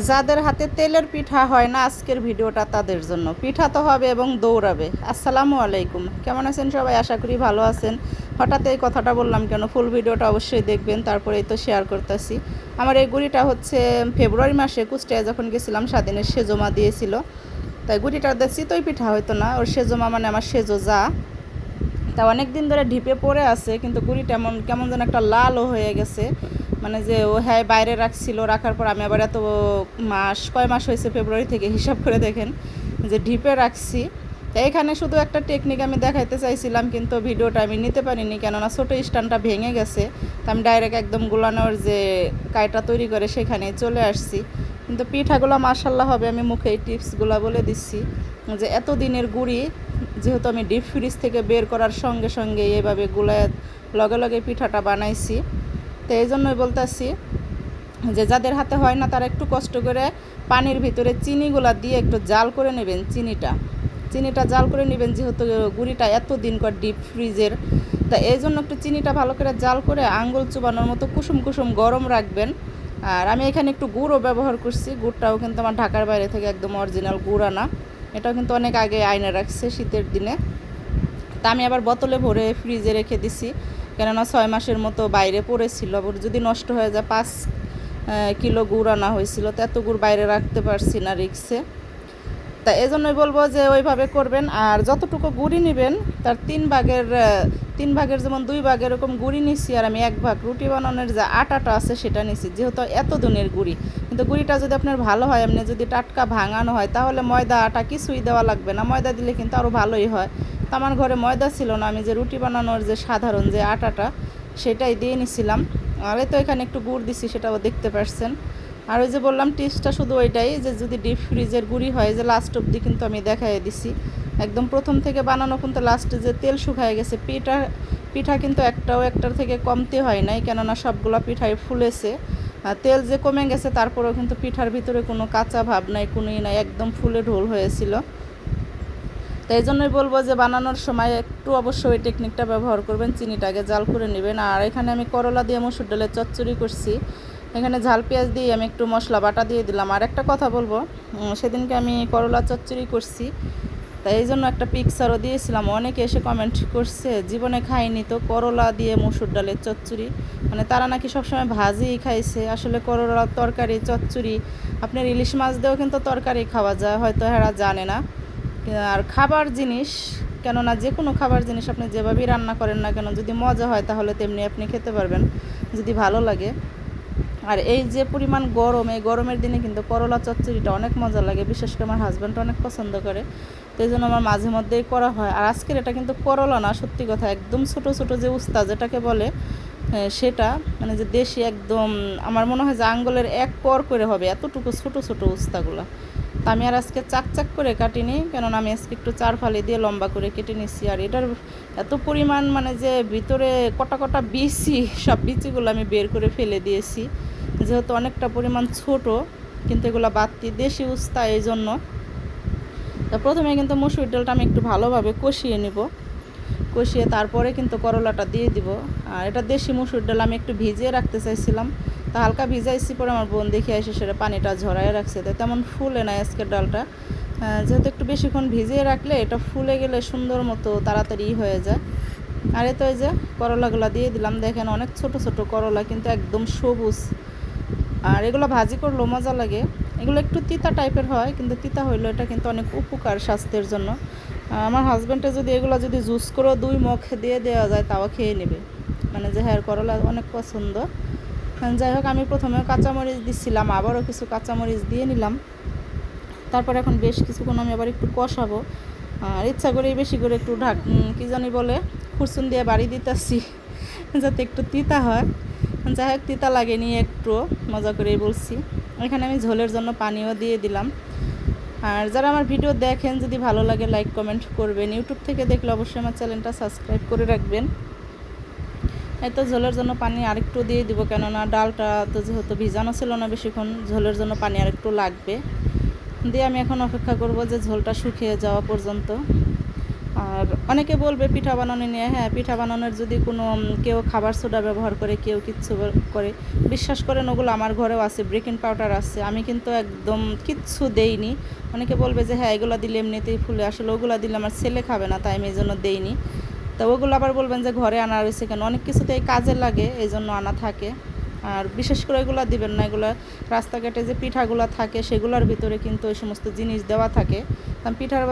যাদের হাতে তেলের পিঠা হয় না, আজকের ভিডিওটা তাদের জন্য। পিঠা তো হবে এবং দৌড়াবে। আসসালামু আলাইকুম। কেমন আছেন সবাই? আশা করি ভালো আছেন। হঠাৎ এই কথাটা বললাম কেন? ফুল ভিডিওটা অবশ্যই দেখবেন, তারপরেই তো শেয়ার করতেছি। আমার এই গুড়িটা হচ্ছে ফেব্রুয়ারি মাসে কুষ্টিয়ায় যখন গেছিলাম, স্বাধীনের সেজমা দিয়েছিল। তাই গুড়িটা চিতই পিঠা হয়তো না, ওর সেজমা মানে আমার সেজো যা। তা অনেক দিন ধরে ঢিপে পড়ে আছে, কিন্তু গুড়িটা এমন কেমন যেন একটা লালও হয়ে গেছে। মানে যে ও হ্যাঁ বাইরে রাখছিল, রাখার পর আমি আবার এত মাস, কয় মাস হয়েছে ফেব্রুয়ারি থেকে হিসাব করে দেখেন, যে ঢিপে রাখছি। তা এখানে শুধু একটা টেকনিক আমি দেখাইতে চাইছিলাম, কিন্তু ভিডিওটা আমি নিতে পারিনি, কেননা ছোটো স্ট্যান্ডটা ভেঙে গেছে। তা আমি ডাইরেক্ট একদম গুলানোর যে কায়টা তৈরি করে সেখানে চলে আসছি। কিন্তু পিঠাগুলো মাসাল্লাহ হবে, আমি মুখে এই টিপসগুলো বলে দিচ্ছি, যে এত দিনের গুড়ি, যেহেতু আমি ডিপ ফ্রিজ থেকে বের করার সঙ্গে সঙ্গে এভাবে গুলায় লগে লগে পিঠাটা বানাইছি। তো এই জন্যই বলতেছি যে যাদের হাতে হয় না, তারা একটু কষ্ট করে পানির ভিতরে চিনিগুলা দিয়ে একটু জাল করে নেবেন চিনিটা। চিনিটা জাল করে নেবেন যেহেতু গুড়িটা এত দিন কর ডিপ ফ্রিজের তা এই জন্য একটু চিনিটা ভালো করে জাল করে আঙ্গুল চুবানোর মতো কুসুম কুসুম গরম রাখবেন। আর আমি এখানে একটু গুড়ও ব্যবহার করছি, গুড়টাও কিন্তু আমার ঢাকার বাইরে থেকে একদম অরিজিনাল গুড় আনা এটাও কিন্তু অনেক আগে আয়না রাখছে শীতের দিনে। তা আমি আবার বোতলে ভরে ফ্রিজে রেখে দিছি। কেননা ছয় মাসের মতো বাইরে পড়েছিল, আবার যদি নষ্ট হয়ে যায় পাঁচ কিলো গুড় আনা হয়েছিল, তো এত গুড় বাইরে রাখতে পারছি না রিক্সে। তা এজন্যই বলব যে ওইভাবে করবেন, আর যতটুকু গুড়ি নেবেন, তার তিন ভাগের তিন ভাগের যেমন দুই ভাগ এরকম গুড়ি নিছি, আর আমি এক ভাগ রুটি বানানোর যে আটাটা আছে সেটা নিছি, যেহেতু এত দিনের গুড়ি। কিন্তু গুড়িটা যদি আপনার ভালো হয়, এমনি যদি টাটকা ভাঙানো হয়, তাহলে ময়দা আটা কিছুই দেওয়া লাগবে না, ময়দা দিলে কিন্তু আরও ভালোই হয়। আমার ঘরে ময়দা ছিল না, আমি যে রুটি বানানোর যে সাধারণ যে আটাটা সেটাই দিয়ে নিছিলাম। আর তো এখানে একটু গুড় দিছি, সেটাও দেখতে পারছেন। আর ওই যে বললাম টিপসটা শুধু ওইটাই, যে যদি ডিপ ফ্রিজের গুড়ি হয়, যে লাস্ট অবধি কিন্তু আমি দেখাই দিছি। একদম প্রথম থেকে বানানো কিন্তু লাস্টে যে তেল শুকায় গেছে, পিঠা পিঠা কিন্তু একটাও একটার থেকে কমতে হয় নাই, কেননা সবগুলো পিঠাই ফুলেছে। আর তেল যে কমে গেছে, তারপরেও কিন্তু পিঠার ভিতরে কোনো কাঁচা ভাব নাই, কোনোই নাই, একদম ফুলে ঢোল হয়েছিল। তাই জন্যই বলব যে বানানোর সময় একটু অবশ্যই ওই টেকনিকটা ব্যবহার করবেন, চিনিটাকে জাল করে নেবেন। আর এখানে আমি করলা দিয়ে মসুর ডালের চচ্চড়ি করছি। এখানে ঝাল পেঁয়াজ দিয়ে আমি একটু মশলা বাটা দিয়ে দিলাম। আর একটা কথা বলব সেদিনকে আমি করলা চচ্চড়ি করছি। তাই এই জন্য একটা পিকচারও দিয়েছিলাম। অনেকে এসে কমেন্ট করছে, জীবনে খাইনি তো করলা দিয়ে মসুর ডালের চচ্চড়ি? মানে তারা নাকি সবসময় ভাজিই খাইছে। আসলে করলার তরকারি, চচ্চড়ি, আপনার ইলিশ মাছ দিয়েও কিন্তু তরকারি খাওয়া যায়, হয়তো এরা জানে না। আর খাবার জিনিস, কেননা যে কোনো খাবার জিনিস আপনি যেভাবেই রান্না করেন না কেন, যদি মজা হয় তাহলে তেমনি আপনি খেতে পারবেন, যদি ভালো লাগে। আর এই যে পরিমাণ গরম, এই গরমের দিনে কিন্তু করলা চচ্চড়িটা অনেক মজা লাগে, বিশেষ করে আমার হাজব্যান্ড অনেক পছন্দ করে। তো এই জন্য আমার মাঝে মধ্যেই করা হয়। আর আজকের এটা কিন্তু করলা না, সত্যি কথা, একদম ছোট ছোট যে উস্তা যেটাকে বলে সেটা মানে যে দেশি একদম, আমার মনে হয় যে আঙ্গলের এক পর করে হবে, এতটুকু ছোট ছোট উস্তাগুলো। তা আমি আর আজকে চাক চাক করে কাটিনি, কেননা আমি আজকে একটু চার ফালি দিয়ে লম্বা করে কেটে নিচ্ছি আর এটার এত পরিমাণ মানে যে ভিতরে কটা কটা বিচি, সব বিচিগুলো আমি বের করে ফেলে দিয়েছি। যেহেতু অনেকটা পরিমাণ ছোট, কিন্তু এগুলো বাড়তি দেশি উস্তা এই জন্য তা প্রথমে কিন্তু মসুর ডালটা আমি একটু ভালোভাবে কষিয়ে নিব। কষিয়ে তারপরে কিন্তু করলাটা দিয়ে দিব। আর এটা দেশি মসুর ডাল আমি একটু ভিজিয়ে রাখতে চাইছিলাম। তা হালকা ভিজাইছি পরে আমার বোন দেখে এসে সেটা পানিটা ঝরায় রাখছে। তো তেমন ফুলে না আজকের ডালটা। যেহেতু একটু বেশিক্ষণ ভিজিয়ে রাখলে এটা ফুলে গেলে সুন্দর মতো তাড়াতাড়ি হয়ে যায়। আর এ তো এই যে করলাগুলো দিয়ে দিলাম, দেখেন অনেক ছোট ছোট করলা, কিন্তু একদম সবুজ। আর এগুলো ভাজি করলেও মজা লাগে। এগুলো একটু তিতা টাইপের হয়, কিন্তু তিতা হইলেও এটা কিন্তু অনেক উপকার স্বাস্থ্যের জন্য। আমার হাজব্যান্ডে যদি এগুলো যদি জুস করে দুই মুখ দিয়ে দেওয়া যায়, তাও খেয়ে নেবে। মানে যে হ্যাঁ করলা অনেক পছন্দ। যাই হোক, আমি প্রথমে কাঁচামরিচ দিচ্ছিলাম আবারও কিছু কাঁচামরিচ দিয়ে নিলাম। তারপর এখন বেশ কিছুক্ষণ আমি আবার একটু কষাবো। আর ইচ্ছা করেই বেশি করে একটু ঢাক কী জানি বলে, খুরসুন দিয়ে বাড়ি দিতেছি, যাতে একটু তিতা হয়। যাই হোক, তিতা লাগেনি একটু মজা করেই বলছি। এখানে আমি ঝোলের জন্য পানিও দিয়ে দিলাম। আর যারা আমার ভিডিও দেখেন, যদি ভালো লাগে, লাইক, কমেন্ট করবেন। ইউটিউব থেকে দেখলে অবশ্যই আমার চ্যানেলটা সাবস্ক্রাইব করে রাখবেন। এত ঝোলের জন্য পানি আরেকটু দিয়ে দিব, কেননা ডালটা তো যেহেতু ভিজানো ছিল না বেশিক্ষণ, ঝোলের জন্য পানি আরেকটু লাগবে। দিয়ে আমি এখন অপেক্ষা করব যে ঝোলটা শুকিয়ে যাওয়া পর্যন্ত। আর অনেকে বলবে পিঠা বানানো নিয়ে হ্যাঁ পিঠা বানানোর যদি কোনো কেউ খাবার সোডা ব্যবহার করে, কেউ কিচ্ছু করে, বিশ্বাস করেন ওগুলো আমার ঘরেও আছে ব্রেকিং পাউডার আছে, আমি কিন্তু একদম কিচ্ছু দেইনি। অনেকে বলবে যে হ্যাঁ এগুলো দিলে এমনিতেই ফুলে, আসলে ওগুলো দিলে আমার ছেলে খাবে না, তাই আমি এই জন্য দেইনি। তো ওগুলো আবার বলবেন যে ঘরে আনা রয়েছে কেন? অনেক কিছুতেই কাজে লাগে, এই জন্য আনা থাকে। আর বিশেষ করে এগুলো দিবেন না, এগুলো রাস্তাঘাটে যে পিঠাগুলো থাকে, সেগুলোর ভিতরে কিন্তু ওই সমস্ত জিনিস দেওয়া থাকে। পিঠার